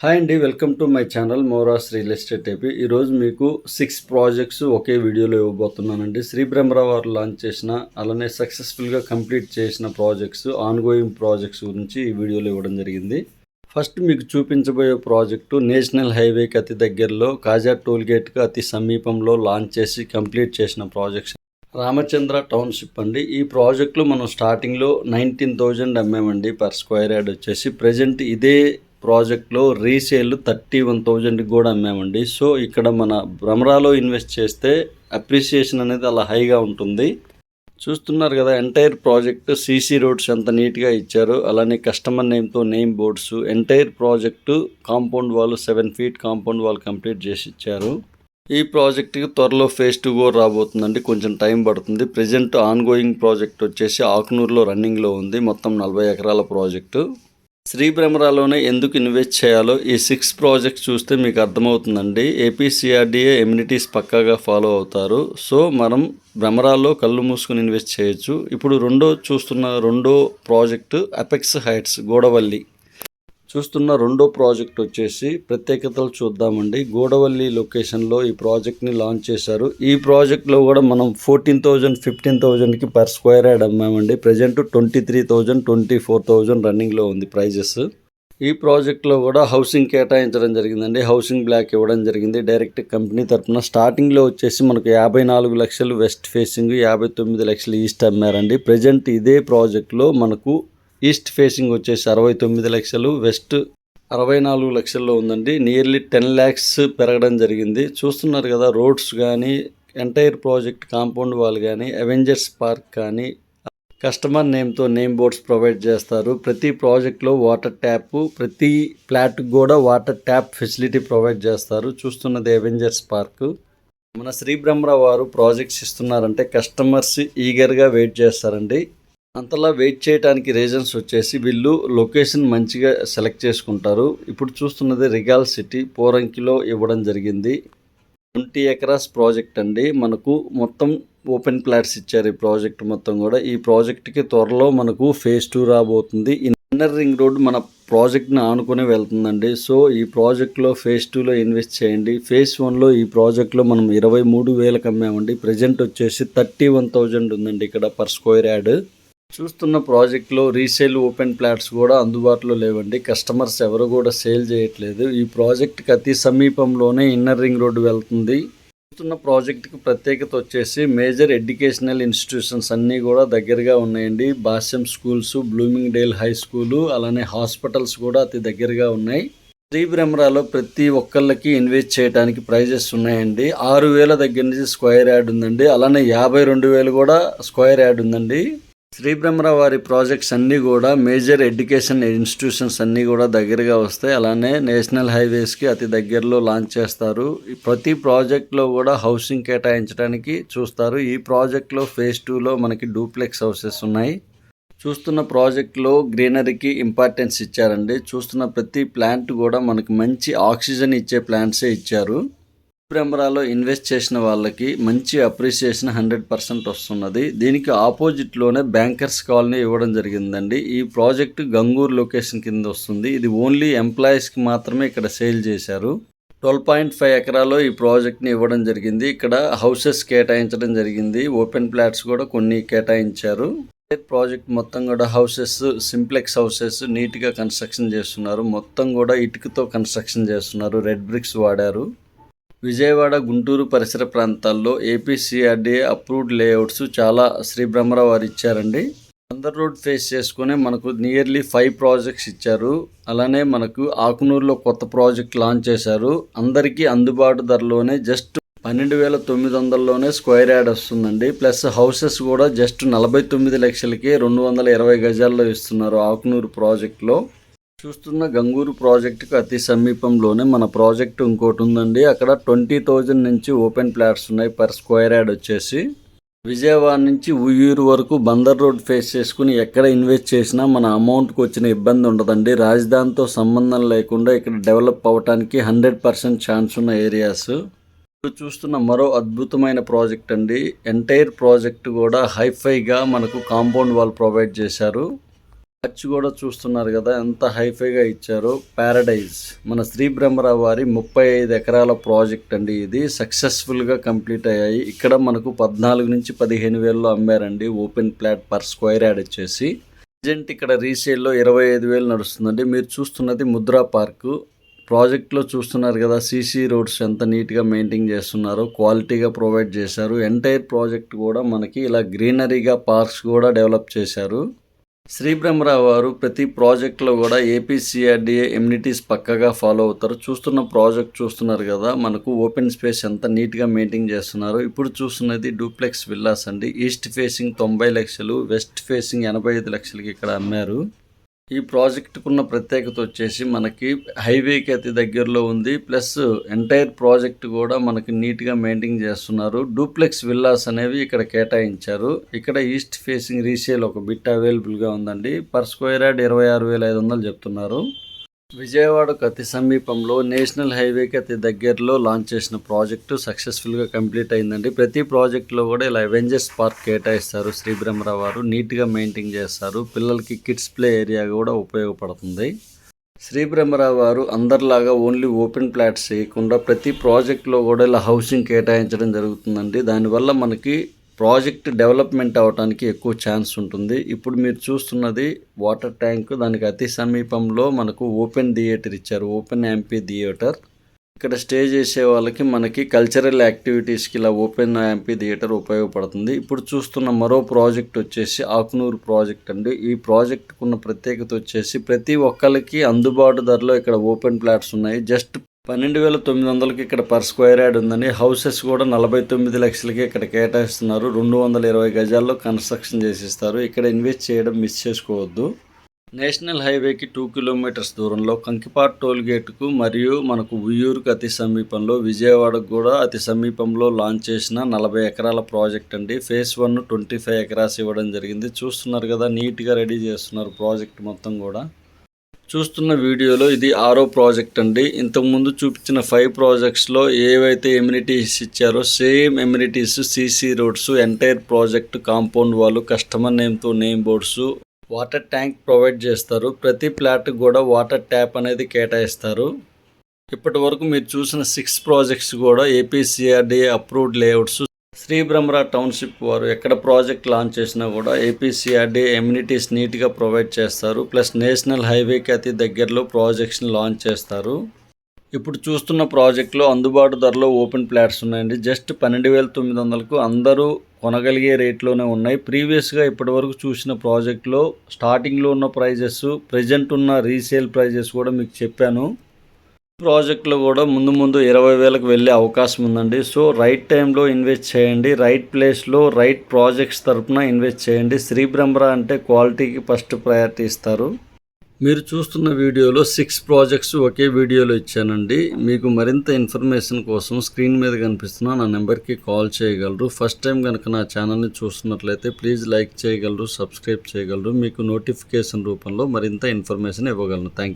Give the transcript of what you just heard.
Hi అండి welcome to my channel మోరాస్ real estate AP ఈరోజు మీకు సిక్స్ ప్రాజెక్ట్స్ ఒకే వీడియోలో ఇవ్వబోతున్నానండి. శ్రీ బ్రహ్మరావు వారు లాంచ్ చేసిన అలానే సక్సెస్ఫుల్గా కంప్లీట్ చేసిన ప్రాజెక్ట్స్ ఆన్గోయింగ్ ప్రాజెక్ట్స్ గురించి ఈ వీడియోలో ఇవ్వడం జరిగింది. ఫస్ట్ మీకు చూపించబోయే ప్రాజెక్టు నేషనల్ హైవేకి అతి దగ్గరలో కాజా టోల్గేట్కి అతి సమీపంలో లాంచ్ చేసి కంప్లీట్ చేసిన ప్రాజెక్ట్స్ రామచంద్ర టౌన్షిప్ అండి. ఈ ప్రాజెక్ట్లో మనం స్టార్టింగ్లో నైన్టీన్ థౌజండ్ అమ్మామండి పర్ స్క్వేర్ యార్డ్ వచ్చేసి. ప్రజెంట్ ఇదే ప్రాజెక్ట్లో రీసేల్ థర్టీ వన్ థౌజండ్కి కూడా అమ్మామండి. సో ఇక్కడ మన భ్రమరాలో ఇన్వెస్ట్ చేస్తే అప్రిసియేషన్ అనేది అలా హైగా ఉంటుంది. చూస్తున్నారు కదా ఎంటైర్ ప్రాజెక్ట్ సీసీ రోడ్స్ ఎంత నీట్గా ఇచ్చారు. అలానే customer నేమ్తో name boards. Entire project compound wall seven feet compound wall complete చేసి ఇచ్చారు. ఈ ప్రాజెక్ట్కి త్వరలో ఫేజ్ టూ కూడా రాబోతుందండి. కొంచెం టైం పడుతుంది. ప్రజెంట్ ఆన్గోయింగ్ ప్రాజెక్ట్ వచ్చేసి ఆకునూరులో రన్నింగ్లో ఉంది. మొత్తం నలభై ఎకరాల ప్రాజెక్టు. శ్రీ భ్రమరాలోనే ఎందుకు ఇన్వెస్ట్ చేయాలో ఈ సిక్స్ ప్రాజెక్ట్ చూస్తే మీకు అర్థమవుతుందండి. ఏపీసీఆర్డీఏ ఎమ్యూనిటీస్ పక్కాగా ఫాలో అవుతారు. సో మనం భ్రమరాల్లో కళ్ళు మూసుకుని ఇన్వెస్ట్ చేయొచ్చు. ఇప్పుడు రెండో చూస్తున్న రెండో ప్రాజెక్టు అపెక్స్ హైట్స్ గోడవల్లి. చూస్తున్న రెండో ప్రాజెక్ట్ వచ్చేసి ప్రత్యేకతలు చూద్దామండి. గూడవల్లి లొకేషన్లో ఈ ప్రాజెక్ట్ని లాంచ్ చేశారు. ఈ ప్రాజెక్ట్లో కూడా మనం ఫోర్టీన్ థౌజండ్ ఫిఫ్టీన్ థౌజండ్కి per square yard అమ్మామండి. Present twenty three thousand twenty four thousand రన్నింగ్లో ఉంది ప్రైజెస్. ఈ ప్రాజెక్ట్లో కూడా హౌసింగ్ కేటాయించడం జరిగిందండి. హౌసింగ్ బ్లాక్ ఇవ్వడం జరిగింది. డైరెక్ట్ కంపెనీ తరఫున స్టార్టింగ్లో వచ్చేసి మనకు యాభై నాలుగు లక్షలు వెస్ట్ ఫేసింగ్ యాభై తొమ్మిది లక్షలు ఈస్ట్ అమ్మారండి. ప్రజెంట్ ఇదే ప్రాజెక్ట్లో మనకు ఈస్ట్ ఫేసింగ్ వచ్చేసి అరవై తొమ్మిది లక్షలు వెస్ట్ అరవై నాలుగు లక్షల్లో ఉందండి. నియర్లీ టెన్ ల్యాక్స్ పెరగడం జరిగింది. చూస్తున్నారు కదా రోడ్స్ కానీ ఎంటైర్ ప్రాజెక్ట్ కాంపౌండ్ వాల్ కానీ అవెంజర్స్ పార్క్ కానీ కస్టమర్ నేమ్తో నేమ్ బోర్డ్స్ ప్రొవైడ్ చేస్తారు. ప్రతి ప్రాజెక్ట్లో వాటర్ ట్యాప్ ప్రతి ఫ్లాట్ కూడా వాటర్ ట్యాప్ ఫెసిలిటీ ప్రొవైడ్ చేస్తారు. చూస్తున్నది అవెంజర్స్ పార్క్. మన శ్రీ బ్రహ్మరావు వారు ప్రాజెక్ట్స్ ఇస్తున్నారంటే కస్టమర్స్ ఈగర్గా వెయిట్ చేస్తారండి. అంతలా వెయిట్ చేయడానికి రీజన్స్ వచ్చేసి వీళ్ళు లొకేషన్ మంచిగా సెలెక్ట్ చేసుకుంటారు. ఇప్పుడు చూస్తున్నది రిగాల్ సిటీ పోరంకిలో ఇవ్వడం జరిగింది. ట్వంటీ ఎకరాస్ ప్రాజెక్ట్ అండి. మనకు మొత్తం ఓపెన్ ప్లాట్స్ ఇచ్చారు ఈ ప్రాజెక్ట్ మొత్తం కూడా. ఈ ప్రాజెక్ట్కి త్వరలో మనకు ఫేజ్ టూ రాబోతుంది. ఇన్నర్ రింగ్ రోడ్ మన ప్రాజెక్ట్ని ఆనుకుని వెళ్తుందండి. సో ఈ ప్రాజెక్ట్లో ఫేజ్ టూలో ఇన్వెస్ట్ చేయండి. ఫేజ్ వన్లో ఈ ప్రాజెక్ట్లో మనం ఇరవై మూడు వేలకు అమ్మామండి. ప్రజెంట్ వచ్చేసి థర్టీ వన్ థౌజండ్ ఉందండి ఇక్కడ పర్ స్క్వేర్ యాడ్. చూస్తున్న ప్రాజెక్ట్లో రీసేల్ ఓపెన్ ప్లాట్స్ కూడా అందుబాటులో లేవండి. కస్టమర్స్ ఎవరు కూడా సేల్ చేయట్లేదు. ఈ ప్రాజెక్ట్కి అతి సమీపంలోనే ఇన్నర్ రింగ్ రోడ్డు వెళ్తుంది. చూస్తున్న ప్రాజెక్ట్కి ప్రత్యేకత వచ్చేసి మేజర్ ఎడ్యుకేషనల్ ఇన్స్టిట్యూషన్స్ అన్నీ కూడా దగ్గరగా ఉన్నాయండి. Bhashyam schools blooming dale high school అలానే హాస్పిటల్స్ కూడా అతి దగ్గరగా ఉన్నాయి. శ్రీ బ్రహ్మరాలో ప్రతి ఒక్కళ్ళకి ఇన్వెస్ట్ చేయడానికి ప్రైజెస్ ఉన్నాయండి. ఆరు వేల దగ్గర నుంచి స్క్వేర్ యాడ్ ఉందండి. అలానే యాభై రెండు వేలు కూడా స్క్వేర్ యాడ్ ఉందండి. శ్రీ వారి ప్రాజెక్ట్స్ అన్నీ కూడా మేజర్ ఎడ్యుకేషన్ ఇన్స్టిట్యూషన్స్ అన్నీ కూడా దగ్గరగా వస్తాయి. అలానే నేషనల్ హైవేస్కి అతి దగ్గరలో లాంచ్ చేస్తారు. ప్రతి ప్రాజెక్ట్లో కూడా హౌసింగ్ కేటాయించడానికి చూస్తారు. ఈ ప్రాజెక్ట్లో ఫేజ్ టూలో మనకి డూప్లెక్స్ హౌసెస్ ఉన్నాయి. చూస్తున్న ప్రాజెక్ట్లో గ్రీనరీకి ఇంపార్టెన్స్ ఇచ్చారండి. చూస్తున్న ప్రతి ప్లాంట్ కూడా మనకి మంచి ఆక్సిజన్ ఇచ్చే ప్లాంట్సే ఇచ్చారు. ప్రెమరాలో ఇన్వెస్ట్ చేసిన వాళ్ళకి మంచి అప్రిసియేషన్ హండ్రెడ్ పర్సెంట్ వస్తున్నది. దీనికి ఆపోజిట్లోనే బ్యాంకర్స్ కాలనీ ఇవ్వడం జరిగిందండి. ఈ ప్రాజెక్ట్ గంగూర్ లొకేషన్ కింద వస్తుంది. ఇది ఓన్లీ ఎంప్లాయీస్కి మాత్రమే ఇక్కడ సేల్ చేశారు. ట్వెల్వ్ పాయింట్ ఫైవ్ ఎకరాలో ఈ ప్రాజెక్ట్ని ఇవ్వడం జరిగింది. ఇక్కడ హౌసెస్ కేటాయించడం జరిగింది. ఓపెన్ ప్లాట్స్ కూడా కొన్ని కేటాయించారు. ప్రాజెక్ట్ మొత్తం కూడా హౌసెస్ సింప్లెక్స్ హౌసెస్ నీట్గా కన్స్ట్రక్షన్ చేస్తున్నారు. మొత్తం కూడా ఇటుకతో కన్స్ట్రక్షన్ చేస్తున్నారు. రెడ్ బ్రిక్స్ వాడారు. విజయవాడ గుంటూరు పరిసర ప్రాంతాల్లో ఏపీసీఆర్డీఏ అప్రూవ్డ్ లేఅవుట్స్ చాలా శ్రీ బ్రహ్మరావు వారు ఇచ్చారండి. అందర్ రోడ్ ఫేస్ చేసుకునే మనకు నియర్లీ ఫైవ్ ప్రాజెక్ట్స్ ఇచ్చారు. అలానే మనకు ఆకునూరులో కొత్త ప్రాజెక్ట్ లాంచ్ చేశారు. అందరికీ అందుబాటు ధరలోనే జస్ట్ పన్నెండు వేల తొమ్మిది వందల్లోనే స్క్వేర్ యార్డ్ వస్తుందండి. ప్లస్ హౌసెస్ కూడా జస్ట్ నలభై తొమ్మిది లక్షలకి రెండు వందల ఇరవై గజాల్లో ఇస్తున్నారు ఆకునూరు ప్రాజెక్ట్లో. చూస్తున్న గంగూరు ప్రాజెక్టుకు అతి సమీపంలోనే మన ప్రాజెక్ట్ ఇంకోటి ఉందండి. అక్కడ ట్వంటీ థౌజండ్ నుంచి ఓపెన్ ప్లాట్స్ ఉన్నాయి పర్ స్క్వేర్ యార్డ్ వచ్చేసి. విజయవాడ నుంచి ఉయ్యూరు వరకు బందర్ రోడ్ ఫేస్ చేసుకుని ఎక్కడ ఇన్వెస్ట్ చేసినా మన అమౌంట్కి వచ్చిన ఇబ్బంది ఉండదండి. రాజధానితో సంబంధం లేకుండా ఇక్కడ డెవలప్ అవ్వటానికి హండ్రెడ్ పర్సెంట్ ఛాన్స్ ఉన్న ఏరియాస్. ఇప్పుడు చూస్తున్న మరో అద్భుతమైన ప్రాజెక్ట్ అండి. ఎంటైర్ ప్రాజెక్ట్ కూడా హైఫైగా మనకు కాంపౌండ్ వాల్ ప్రొవైడ్ చేశారు. ఖర్చు కూడా చూస్తున్నారు కదా ఎంత హైఫైగా ఇచ్చారో. ప్యారడైజ్ మన శ్రీ బ్రహ్మరావు వారి ముప్పై ఐదు ఎకరాల ప్రాజెక్ట్ అండి ఇది. సక్సెస్ఫుల్గా కంప్లీట్ అయ్యాయి. ఇక్కడ మనకు పద్నాలుగు నుంచి పదిహేను వేలలో అమ్మారండి. Open plot per square yard వచ్చేసి ప్రజెంట్ ఇక్కడ రీసేల్లో ఇరవై ఐదు వేలు నడుస్తుందండి. మీరు చూస్తున్నది ముద్రా పార్కు ప్రాజెక్ట్లో చూస్తున్నారు కదా సీసీ రోడ్స్ ఎంత నీట్గా మెయింటైన్ చేస్తున్నారో క్వాలిటీగా ప్రొవైడ్ చేశారు. ఎంటైర్ ప్రాజెక్ట్ కూడా మనకి ఇలా గ్రీనరీగా పార్క్స్ కూడా డెవలప్ చేశారు. శ్రీ బ్రహ్మరావు వారు ప్రతి ప్రాజెక్ట్లో కూడా ఏపీసీఆర్డీఏ ఎమ్యూనిటీస్ పక్కగా ఫాలో అవుతారు. చూస్తున్న ప్రాజెక్ట్ చూస్తున్నారు కదా మనకు ఓపెన్ స్పేస్ ఎంత నీట్గా మెయింటైన్ చేస్తున్నారు. ఇప్పుడు చూస్తున్నది డూప్లెక్స్ విల్లాస్ అండి. ఈస్ట్ ఫేసింగ్ తొంభై లక్షలు వెస్ట్ ఫేసింగ్ ఎనభై ఐదు లక్షలకి ఇక్కడ అమ్మారు. ఈ ప్రాజెక్టుకున్న ప్రత్యేకత వచ్చేసి మనకి హైవేకి అతి దగ్గరలో ఉంది. ప్లస్ ఎంటైర్ ప్రాజెక్ట్ కూడా మనకి నీట్గా మెయింటైన్ చేస్తున్నారు. డూప్లెక్స్ విల్లాస్ అనేవి ఇక్కడ కేటాయించారు. ఇక్కడ ఈస్ట్ ఫేసింగ్ రీసేల్ ఒక బిట్ అవైలబుల్గా ఉందండి. పర్ స్క్వేర్ యార్డ్ ఇరవై ఆరు వేల ఐదు వందలు చెప్తున్నారు. విజయవాడకు అతి సమీపంలో నేషనల్ హైవేకి అతి దగ్గరలో లాంచ్ చేసిన ప్రాజెక్టు సక్సెస్ఫుల్గా కంప్లీట్ అయిందండి. ప్రతి ప్రాజెక్టులో కూడా ఇలా అవెంజర్స్ పార్క్ కేటాయిస్తారు. శ్రీ బ్రహ్మరావు వారు నీట్గా మెయింటైన్ చేస్తారు. పిల్లలకి కిడ్స్ ప్లే ఏరియా కూడా ఉపయోగపడుతుంది. శ్రీ బ్రహ్మరావు వారు అందరిలాగా ఓన్లీ ఓపెన్ ప్లాట్స్ చేయకుండా ప్రతి ప్రాజెక్ట్లో కూడా ఇలా హౌసింగ్ కేటాయించడం జరుగుతుందండి. దానివల్ల మనకి ప్రాజెక్ట్ డెవలప్మెంట్ అవడానికి ఎక్కువ ఛాన్స్ ఉంటుంది. ఇప్పుడు మీరు చూస్తున్నది వాటర్ ట్యాంక్ దానికి అతి సమీపంలో మనకు ఓపెన్ థియేటర్ ఇచ్చారు. Open amphitheatre. ఇక్కడ స్టే చేసే వాళ్ళకి మనకి కల్చరల్ యాక్టివిటీస్కి ఇలా ఓపెన్ యాంపీ థియేటర్ ఉపయోగపడుతుంది. ఇప్పుడు చూస్తున్న మరో ప్రాజెక్ట్ వచ్చేసి ఆకునూరు ప్రాజెక్ట్ అండి. ఈ ప్రాజెక్ట్కు ఉన్న ప్రత్యేకత వచ్చేసి ప్రతి ఒక్కరికి అందుబాటు ధరలో ఇక్కడ ఓపెన్ ప్లాట్స్ ఉన్నాయి. జస్ట్ పన్నెండు వేల తొమ్మిది వందలకి ఇక్కడ పర్ స్క్వేర్ యార్డ్ ఉందండి. హౌసెస్ కూడా నలభై తొమ్మిది లక్షలకి ఇక్కడ కేటాయిస్తున్నారు. రెండు వందల ఇరవై గజాల్లో కన్స్ట్రక్షన్ చేసిస్తారు. ఇక్కడ ఇన్వెస్ట్ చేయడం మిస్ చేసుకోవద్దు. నేషనల్ హైవేకి టూ కిలోమీటర్స్ దూరంలో కంకిపాట్ టోల్ గేట్కు మరియు మనకు ఉయ్యూరుకు అతి సమీపంలో విజయవాడకు కూడా అతి సమీపంలో లాంచ్ చేసిన నలభై ఎకరాల ప్రాజెక్ట్ అండి. Phase one twenty five acres ఇవ్వడం జరిగింది. చూస్తున్నారు కదా నీట్గా రెడీ చేస్తున్నారు ప్రాజెక్ట్ మొత్తం కూడా. చూస్తున్న వీడియోలో ఇది ఆరో ప్రాజెక్ట్ అండి. ఇంతకుముందు చూపించిన ఫైవ్ ప్రాజెక్ట్స్లో ఏవైతే ఎమ్యూనిటీస్ ఇచ్చారో same amenities CC roads entire project compound వాళ్ళు customer నేమ్తో name boards water tank provide చేస్తారు. ప్రతి ప్లాట్ కూడా వాటర్ ట్యాప్ అనేది కేటాయిస్తారు. ఇప్పటి వరకు మీరు చూసిన సిక్స్ ప్రాజెక్ట్స్ కూడా APCRDA approved layouts Shri Brahmara township వారు ఎక్కడ ప్రాజెక్ట్ లాంచ్ చేసినా కూడా ఏపీసీఆర్డీ ఎమ్యూనిటీస్ నీట్గా ప్రొవైడ్ చేస్తారు. ప్లస్ నేషనల్ హైవేకి అతి దగ్గరలో ప్రాజెక్ట్స్ని లాంచ్ చేస్తారు. ఇప్పుడు చూస్తున్న ప్రాజెక్ట్లో అందుబాటు ధరలో ఓపెన్ ప్లాట్స్ ఉన్నాయండి. జస్ట్ పన్నెండు వేల తొమ్మిది వందలకు అందరూ కొనగలిగే రేట్లోనే ఉన్నాయి. ప్రీవియస్గా ఇప్పటివరకు చూసిన ప్రాజెక్ట్లో స్టార్టింగ్లో ఉన్న ప్రైజెస్ ప్రజెంట్ ఉన్న రీసేల్ ప్రైజెస్ కూడా మీకు చెప్పాను. ప్రాజెక్టులు కూడా ముందు ముందు ఇరవై వేలకు వెళ్ళే అవకాశం ఉందండి. సో రైట్ టైంలో ఇన్వెస్ట్ చేయండి. రైట్ ప్లేస్లో రైట్ ప్రాజెక్ట్స్ తరఫున ఇన్వెస్ట్ చేయండి. శ్రీ బ్రహ్మరా అంటే క్వాలిటీకి ఫస్ట్ ప్రయారిటీ ఇస్తారు. మీరు చూస్తున్న వీడియోలో సిక్స్ ప్రాజెక్ట్స్ ఒకే వీడియోలో ఇచ్చానండి. మీకు మరింత ఇన్ఫర్మేషన్ కోసం స్క్రీన్ మీద కనిపిస్తున్న నా నెంబర్కి కాల్ చేయగలరు. ఫస్ట్ టైం కనుక నా ఛానల్ని చూస్తున్నట్లయితే ప్లీజ్ లైక్ చేయగలరు సబ్స్క్రైబ్ చేయగలరు. మీకు నోటిఫికేషన్ రూపంలో మరింత ఇన్ఫర్మేషన్ ఇవ్వగలను. థ్యాంక్